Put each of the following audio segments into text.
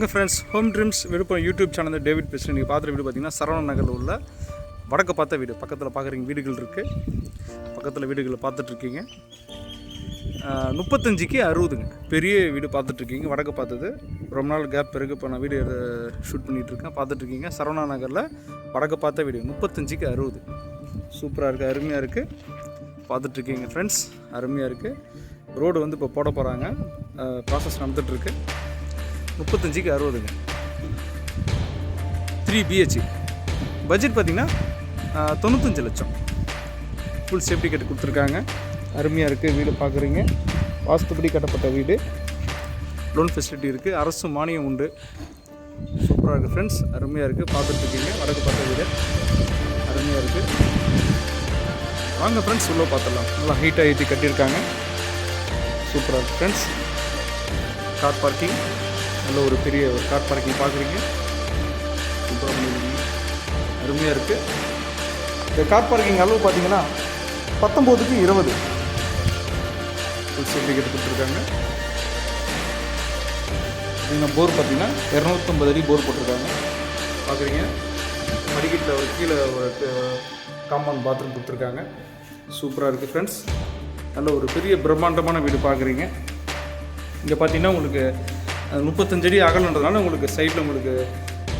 வணக்கம் friends home dreams Villupuram YouTube channel David பேசுகிறேன் நீங்கள் பார்க்குற வீடு பார்த்தீங்கன்னா சரவண நகரில் உள்ள வடக்கு பார்த்த வீடு. பக்கத்தில் பார்க்குறீங்க வீடுகள் இருக்குது பக்கத்தில் வீடுகளை பார்த்துட்ருக்கீங்க முப்பத்தஞ்சுக்கு அறுபதுங்க. பெரிய வீடு பார்த்துட்ருக்கீங்க வடக்கு பார்த்தது. ரொம்ப நாள் கேப் பிறகு இப்போ நான் வீடு ஷூட் பண்ணிகிட்ருக்கேன் பார்த்துட்ருக்கீங்க சரவணா நகரில் வடக்கு பார்த்த வீடு. முப்பத்தஞ்சுக்கு அறுபது. சூப்பராக இருக்குது அருமையாக இருக்குது பார்த்துட்ருக்கீங்க ஃப்ரெண்ட்ஸ் அருமையாக இருக்குது ரோடு வந்து இப்போ போட போகிறாங்க ப்ராசஸ் நடந்துகிட்ருக்கு முப்பத்தஞ்சுக்கு அறுபதுங்க. த்ரீ பிஹெச் பட்ஜெட் பார்த்திங்கன்னா தொண்ணூத்தஞ்சு லட்சம். ஃபுல் சேஃப்டி கட்டு கொடுத்துருக்காங்க. அருமையாக இருக்குது வீடு பார்க்குறீங்க வாஸ்துபடி கட்டப்பட்ட வீடு. லோன் ஃபெசிலிட்டி இருக்குது அரசு மானியம் உண்டு. சூப்பராக இருக்குது ஃப்ரெண்ட்ஸ் அருமையாக இருக்குது பார்த்துட்ருக்கீங்க. வடக்கு பார்த்த வீடு. அருமையாக இருக்குது வாங்க ஃப்ரெண்ட்ஸ் உள்ளே பார்த்துடலாம். நல்லா ஹீட்டாக ஏற்றி கட்டியிருக்காங்க. சூப்பராக இருக்குது ஃப்ரெண்ட்ஸ் கார் பார்க்கிங் நல்ல ஒரு பெரிய ஒரு கார் பார்க்கிங் பார்க்குறீங்க. ரொம்ப அருமையாக இருக்குது இந்த கார் பார்க்கிங் அளவு பார்த்தீங்கன்னா பத்தொம்போதுக்கு இருபது. ஃபுல் சர்டிஃபிகேட் கொடுத்துருக்காங்க இந்த போர் பார்த்தீங்கன்னா இரநூத்தம்பது அடி போர் போட்டிருக்காங்க. பார்க்குறீங்க. படிக்கட்டில் ஒரு கீழே ஒரு காம்பவுண்ட் பாத்ரூம் கொடுத்துருக்காங்க. சூப்பராக இருக்குது ஃப்ரெண்ட்ஸ் நல்ல ஒரு பெரிய பிரம்மாண்டமான வீடு பார்க்குறீங்க. இங்கே பார்த்தீங்கன்னா உங்களுக்கு முப்பத்தஞ்சடி முப்பத்தஞ்சு அகலன்றதுனால உங்களுக்கு சைடில் உங்களுக்கு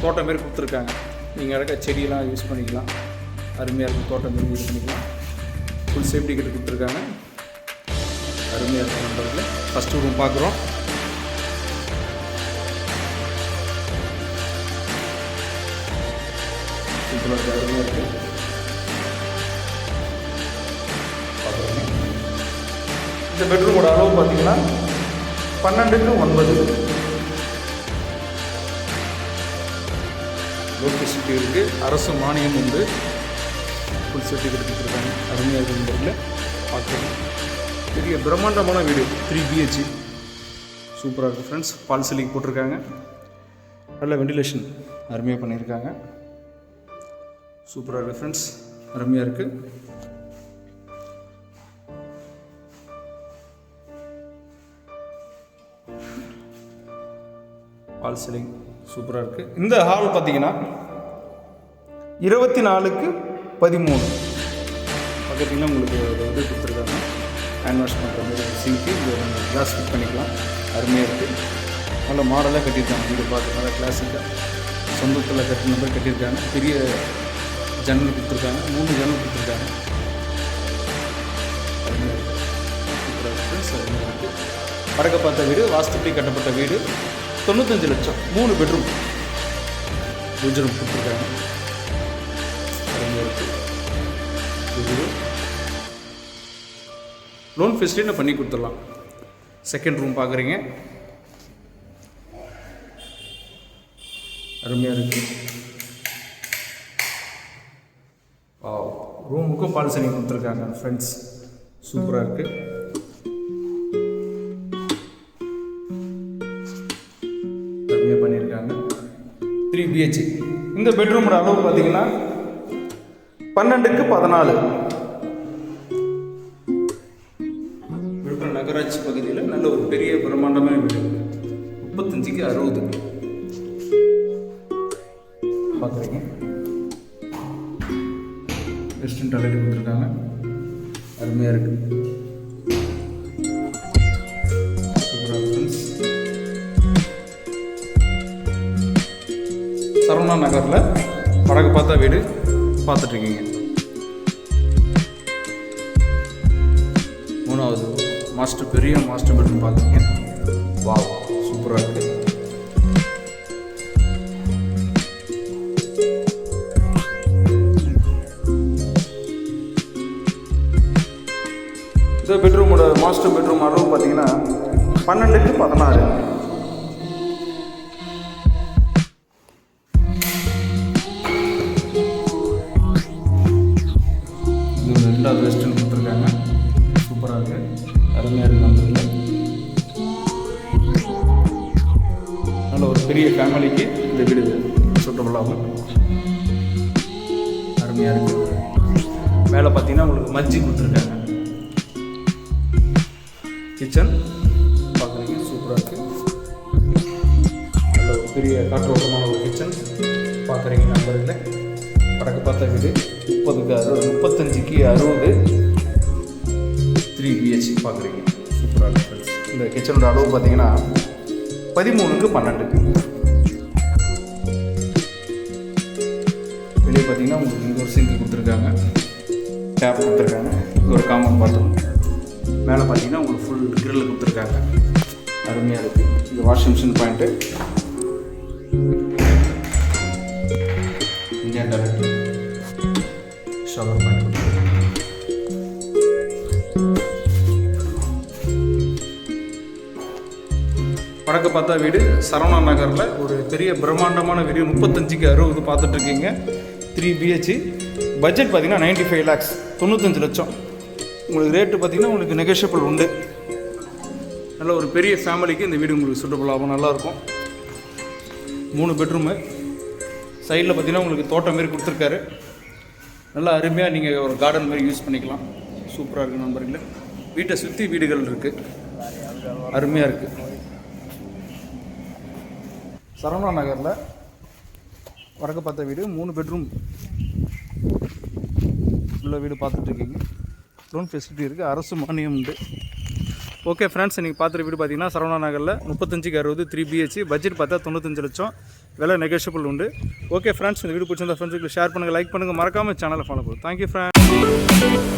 தோட்டம் மாரி கொடுத்துருக்காங்க. நீங்கள் இருக்க செடியெல்லாம் யூஸ் பண்ணிக்கலாம். அருமையாக இருக்கும் தோட்டம் மாரி யூஸ் பண்ணிக்கலாம். ஃபுல் சேஃப்டி கிட்ட கொடுத்துருக்காங்க. அருமையாக இருக்கும் ஃபஸ்ட்டு ரூம் பார்க்குறோம். சூப்பராக அருமையாக இருக்குது இந்த பெட்ரூமோட அளவு பார்த்தீங்கன்னா பன்னெண்டுக்கு ஒன்பது. சிட்டி இருக்குது அரசு மானியம் உண்டு. ஃபுல் சர்டிஃபிகேட் கொடுத்துருக்காங்க. அருமையாக இருக்கும் நம்பரில் பார்க்குறோம் பெரிய பிரம்மாண்டமான வீடு. த்ரீ பிஹெச்சி சூப்பராக இருக்குது ஃப்ரெண்ட்ஸ் பால் சிலிங் போட்டிருக்காங்க. நல்ல வெண்டிலேஷன் அருமையாக பண்ணியிருக்காங்க. சூப்பராக இருக்குது ஃப்ரெண்ட்ஸ் அருமையாக இருக்குது பால் சிலிங் சூப்பராக இருக்குது இந்த ஹால் பார்த்தீங்கன்னா இருபத்தி நாலுக்கு பதிமூணு. பக்கத்தில் உங்களுக்கு ஒரு இது கொடுத்துருக்காங்க. ஹேண்ட் வாஷ் பண்ணுற மாதிரி சிங்க்கு இது கிளாஸ் ஃபிட் பண்ணிக்கலாம். அருமையாக இருக்குது நல்ல மாடலாக கட்டியிருக்காங்க. வீடு பார்த்து நல்லா கிளாஸிக்காக சொந்தத்தில் கட்டின மாதிரி கட்டியிருக்காங்க. பெரிய ஜன்னல் கொடுத்துருக்காங்க. மூணு ஜன்னல் கொடுத்துருக்காங்க. அருமையாக இருக்குது சூப்பராக இருக்குது அருமையாக இருக்குது வடக்க பார்த்த வீடு வாஸ்துப்படி கட்டப்பட்ட வீடு. தொண்ணூத்தஞ்சு லட்சம். மூணு பெட்ரூம் குஜரம் ரூம் கொடுத்துருக்காங்க அருமையாக இருக்குது லோன் ஃபெசிலிட்டி பண்ணி கொடுத்துடலாம். செகண்ட் ரூம் பார்க்குறீங்க. அருமையாக இருக்குது ரூமுக்கும் பால்சனி கொடுத்துருக்காங்க ஃப்ரெண்ட்ஸ் சூப்பராக இருக்குது த்ரீ பிஹெச் இந்த பெட்ரூமோட அளவு பார்த்தீங்கன்னா பன்னெண்டுக்கு பதினாலு. விழுப்புரம் நகராட்சி பகுதியில் நல்ல ஒரு பெரிய பிரம்மாண்டமான வீடு. முப்பத்தஞ்சுக்கு அறுபது. பார்க்குறீங்க வெஸ்டர்ன் டாய்லெட் கொடுத்துருக்காங்க. அருமையாக இருக்குது சரவணா நகரில் வடக்கு பார்த்தா வீடு பார்த்துட்ருக்கீங்க. மூணாவது மாஸ்டர் பெரிய மாஸ்டர் பெட்ரூம் பார்க்குறீங்க வா சூப்பராக இருக்குது இந்த பெட்ரூமோட மாஸ்டர் பெட்ரூம் அளவு பார்த்தீங்கன்னா பன்னெண்டுக்கு பதினாறு. இது வெஸ்டர்ன் கொடுத்துருக்காங்க. சூப்பராக இருக்குது அருமையாக இருக்குது அந்த நல்ல ஒரு பெரிய ஃபேமிலிக்கு இந்த வீடு சூட்டபுள் அருமையாக இருக்குது மேலே பார்த்தீங்கன்னா உங்களுக்கு மஜ்ஜி கொடுத்துருக்காங்க. கிச்சன் பார்க்குறீங்க சூப்பராக இருக்குது நல்ல ஒரு பெரிய காற்றோட்டமான ஒரு கிச்சன் பார்க்குறீங்க நம்பரில் வடக்கு பார்த்த வீடு முப்பதுக்கு அறுபது முப்பத்தஞ்சுக்கு அறுபது. த்ரீ பிஹெச் பார்க்குறீங்க. சூப்பராக இருக்கு இந்த கிச்சனோட அளவு பார்த்தீங்கன்னா பதிமூணுக்கு பன்னெண்டு வெளியே பார்த்தீங்கன்னா உங்களுக்கு இங்கே ஒரு சிங்க் கொடுத்துருக்காங்க. டேப் கொடுத்துருக்காங்க. இது ஒரு காமன் பாத்ரூம் மேலே பார்த்தீங்கன்னா உங்களுக்கு ஃபுல் கிரில் கொடுத்துருக்காங்க. அருமையாக இருக்குது இந்த வாஷிங் மிஷின் பாயிண்ட்டு வடக்கு பார்த்தா வீடு. சரவணா நகரில் ஒரு பெரிய பிரம்மாண்டமான வீடு. முப்பத்தஞ்சுக்கு அறுபது பார்த்துட்ருக்கீங்க. த்ரீ பிஹெச் பட்ஜெட் பார்த்தீங்கன்னா நைன்டி ஃபைவ் லேக்ஸ் தொண்ணூத்தஞ்சு லட்சம். உங்களுக்கு ரேட்டு பார்த்தீங்கன்னா உங்களுக்கு நெகோஷியபிள் உண்டு. நல்ல ஒரு பெரிய ஃபேமிலிக்கு இந்த வீடு உங்களுக்கு சூட்டபுள் ஆகும் நல்லாயிருக்கும். மூணு பெட்ரூமு சைடில் பார்த்தீங்கன்னா உங்களுக்கு தோட்டம் மாரி கொடுத்துருக்காரு. நல்லா அருமையாக நீங்கள் ஒரு கார்டன் மாதிரி யூஸ் பண்ணிக்கலாம். சூப்பராக இருக்குது நண்பர்களே. வீட்டை சுற்றி வீடுகள் இருக்குது அருமையாக இருக்குது சரவணா நகரில் வடக்கு பார்த்த வீடு மூணு பெட்ரூம் உள்ள வீடு பார்த்துட்ருக்கீங்க. லோன் ஃபெசிலிட்டி இருக்குது அரசு மானியம் உண்டு. ஓகே ஃப்ரெண்ட்ஸ் இன்றைக்கி பார்த்துட்டு வீடு பார்த்தீங்கன்னா சரவணா நகரில் முப்பத்தஞ்சுக்கு அறுபது த்ரீ பிஹெச் பட்ஜெட் பார்த்தா தொண்ணூத்தஞ்சு லட்சம். விலை நெகோஷியபிள் உண்டு. ஓகே ஃப்ரெண்ட்ஸ் இந்த வீடு பிடிச்சிருந்தா ஃப்ரெண்ட்ஸுக்கு ஷேர் பண்ணுங்கள் லைக் பண்ணுங்கள் மறக்காமல் சேனலை ஃபாலோ பண்ணுங்கள் தேங்க்யூ ஃப்ரெண்ட்ஸ்